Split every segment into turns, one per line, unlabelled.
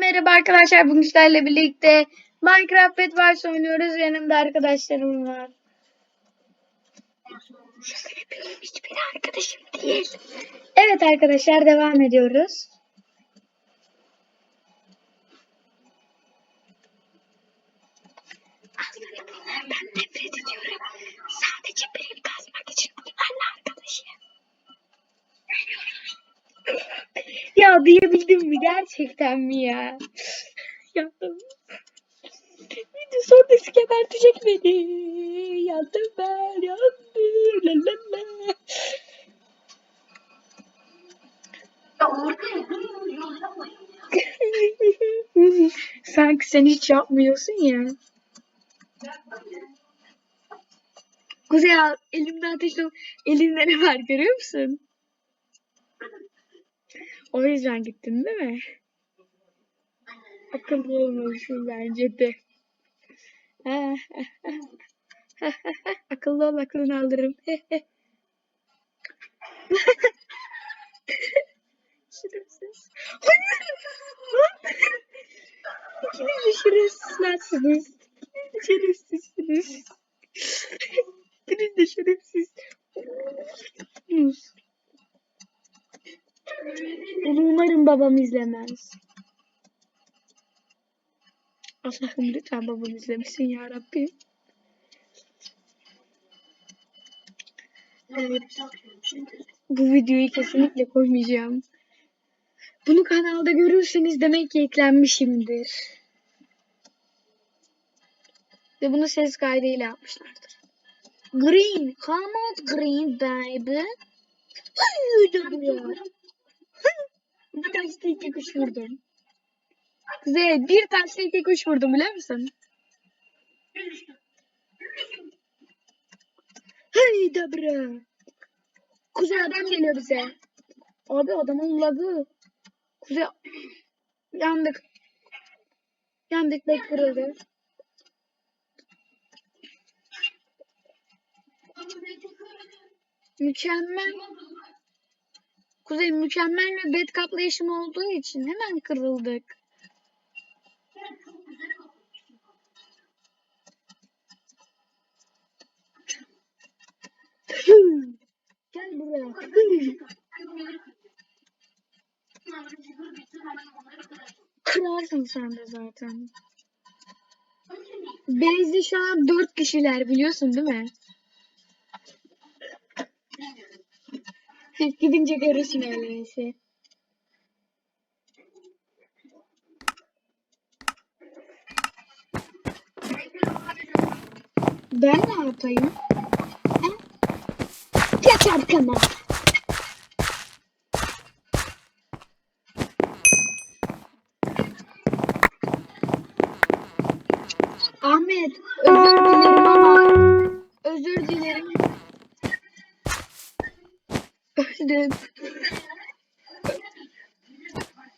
merhaba arkadaşlar. Bugün sizlerle birlikte Minecraft Wars oynuyoruz. Yanımda arkadaşlarım var. Hiçbir arkadaşım değil. Evet arkadaşlar devam ediyoruz. Aslında bunlardan nefret ediyorum. Sadece benim kazmak için bunlarla arkadaşım. Ya diyebildim mi? Gerçekten mi ya? Yandım. De sonrası gebertecek beni. Yandım ben, yandım. La la la. Sanki sen hiç yapmıyorsun ya. Kuzey al, elimde ateşle elinde ne var görüyor musun? O yüzden gittin değil mi? Akıllı olmalısın bence de. Akıllı ol aklını alırım. Şerefsiz. Hayır. İkiniz de şerefsizlersiniz. İkiniz de şerefsizsiniz. İkiniz de şerefsiz. Babam izlemez. Allah'ım lütfen babam izlemesin ya Rabbim. Evet. Bu videoyu kesinlikle koymayacağım. Bunu kanalda görürseniz demek ki eklenmişimdir. Ve bunu ses kaydıyla yapmışlardır. Green, come on green baby. Buraya. Bir taşla iki kuş vurdum. Kuzey bir taşla iki kuş vurdum biliyor musun? Hey dabra. Kuzey adam geliyor bize. Abi adamın lagı. Kuzey yandık. Yandık bek kırıldı. Mükemmel. Kuzey mükemmel bir bed kaplayışım olduğu için hemen kırıldık. Gel buraya. Kırarsın sen de zaten. Base'de şu an dört kişiler biliyorsun değil mi? Gidince görürsün öyleyse. Ben ne yapayım? Ha? Geç arkama. Ahmet, özür Öldüm.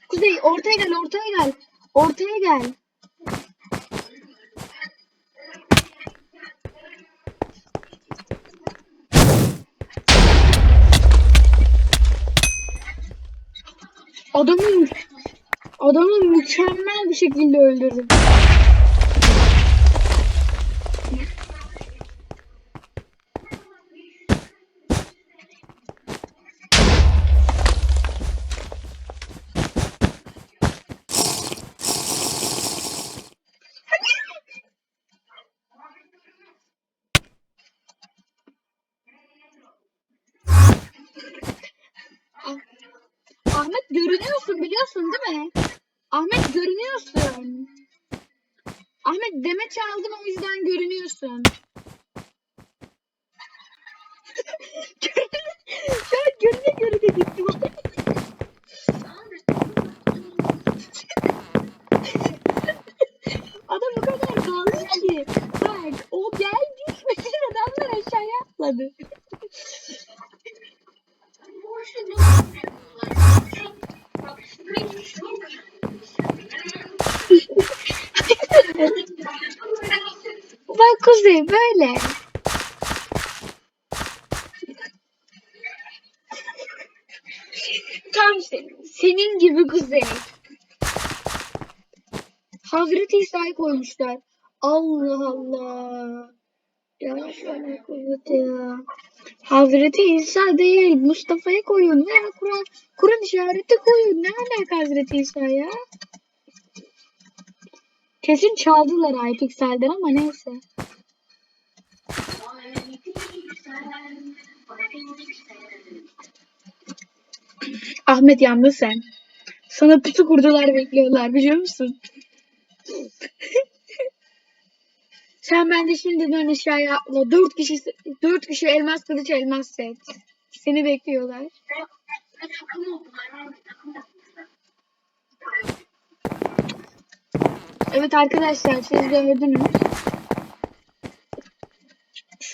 Kuzey ortaya gel, ortaya gel. Ortaya gel. Adamı adamı mükemmel bir şekilde öldürdüm. Ahmet görünüyorsun değil mi? Ahmet görünüyorsun. Ahmet demeç aldım o yüzden görünüyorsun. Şu an görüne görüne gittim. Adam o kadar dalmış ki. Bak o geldi. Bütün adamlar aşağıya atladı. Kuzey böyle. Tam senin, senin gibi Kuzey. Hazreti İsa'yı koymuşlar. Allah Allah. Ya şöyle kuvvet ya. Hazreti İsa değil Mustafa'yı koyun. Ne Kur'an Kur'an işareti koyun. Ne alaka Hazreti İsa ya? Kesin çaldılar iPixel'den ama neyse. Ahmet yandın sen. Sana pusu kurdular bekliyorlar biliyor musun? sen bence şimdiden aşağıya atla. Dört kişi, dört kişi elmas kılıç elmas set. Seni bekliyorlar. Evet arkadaşlar siz gördünüz.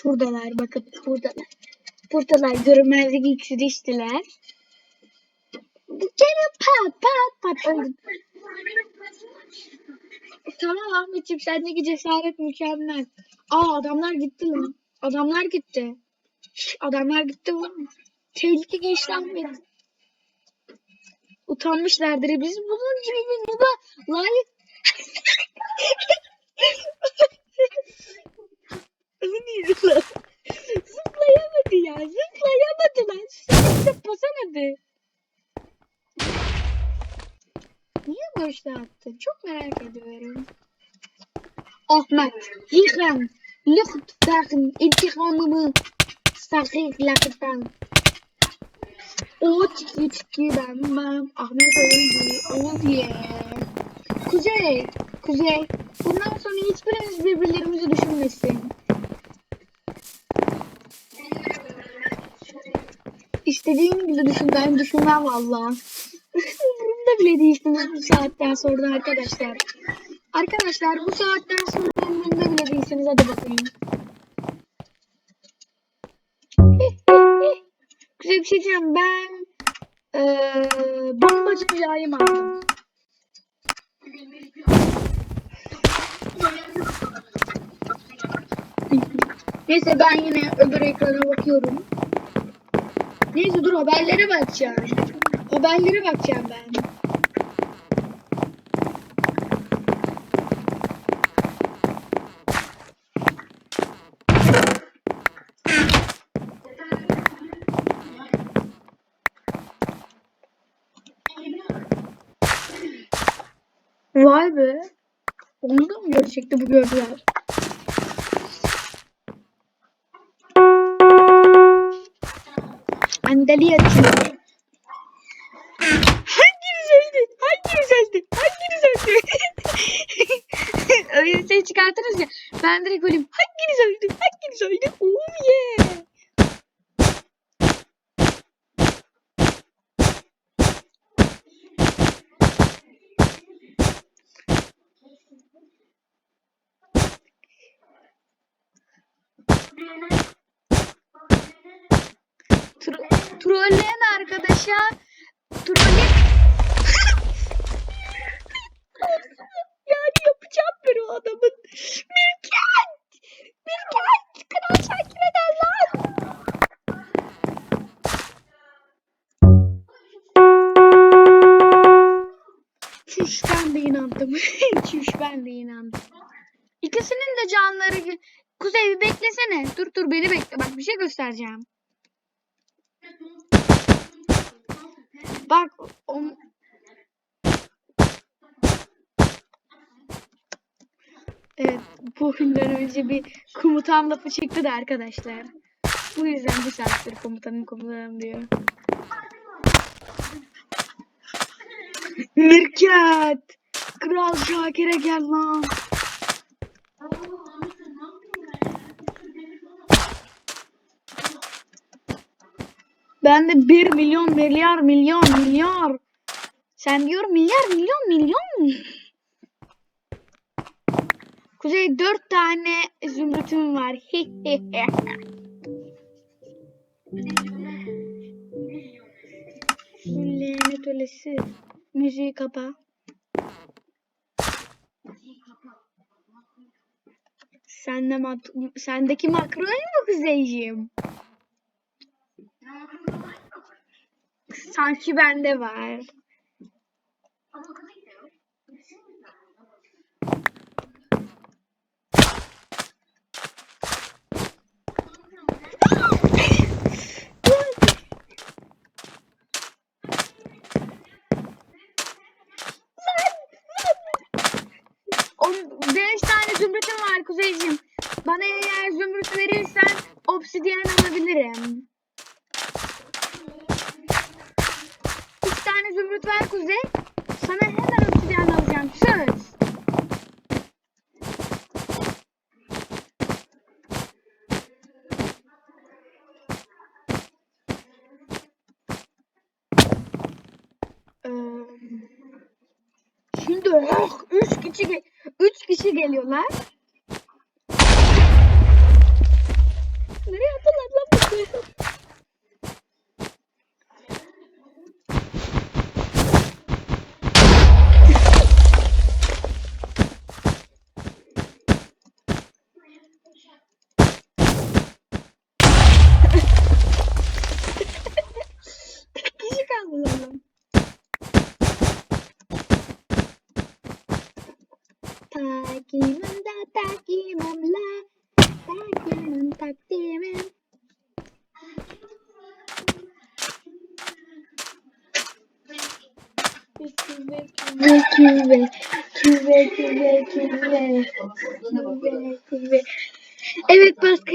Şuradalar bakın buradalar. Buradalar görünmezlik iksiri içtiler. Bir kere pat pat pat öldüm. Tamam Ahmetciğim sendeki cesaret mükemmel. Aa adamlar gitti lan. Adamlar gitti. Şş, adamlar gitti oğlum. Tehlike geçti Ahmet. Utanmışlardır. Biz bunun gibi bir nuba layık. Neydi lan? Zıplayamadı ya. Zıplayamadı lan. Zıplasamadı. Niye boşta attın? Çok merak ediyorum. Ahmet, yıkan, lütfen intikamımı sahihlaktan. O çiki çiki ben ben. Ahmet öldü. Oh yeah. Kuzey, Kuzey. Bundan sonra hiçbirimiz birbirlerimizi düşünmesin. İstediğin gibi düşün. Ben düşünmem valla. Umurumda bile değilsiniz bu saatten sonra arkadaşlar. Arkadaşlar bu saatten sonra umurumda bile değilsiniz. Hadi bakayım. Güzel bir şey diyeceğim. Ben ee, bombacı mülayim aldım. Neyse ben yine öbür ekrana bakıyorum. Neyse dur haberlere bakacağım. Haberlere bakacağım ben. Vay be. Onu da mı gerçekte bu gördüler? Andalya açıyor. Hanginiz öldü? Hanginiz öldü? Hanginiz öldü? Öyle ses çıkartırız ya. Ben direkt öleyim. Hanginiz öldü? Hanginiz öldü? Oh yeah. Tro trolleyen arkadaşa trolle yani yapacağım ben o adamın. Mirket! Mirket! Kral Şakir eder lan! Çüş ben de inandım. Çüş ben de inandım. İkisinin de canları... Kuzey bir beklesene. Dur dur beni bekle. Bak bir şey göstereceğim. Bak on... Evet bu oyundan önce bir komutan lafı çıktı da arkadaşlar. Bu yüzden bir saattir komutanım komutanım diyor. Mirkat! Kral Şakir'e gel lan. Ben de 1 milyon milyar milyar milyar. Sen diyor milyar milyon milyon. Kuzey 4 tane zümrütüm var. Lanet ölesi. Müziği kapa. Sende mat sendeki makroyu mu Kuzeyciğim? sanki bende var. Beş tane zümrütüm var Kuzeyciğim. Bana eğer zümrüt verirsen obsidiyen kişi ge- üç kişi geliyorlar. Takimimde takimimle Takimim takdimim Küve küve küve küve küve küve küve küve Evet baskı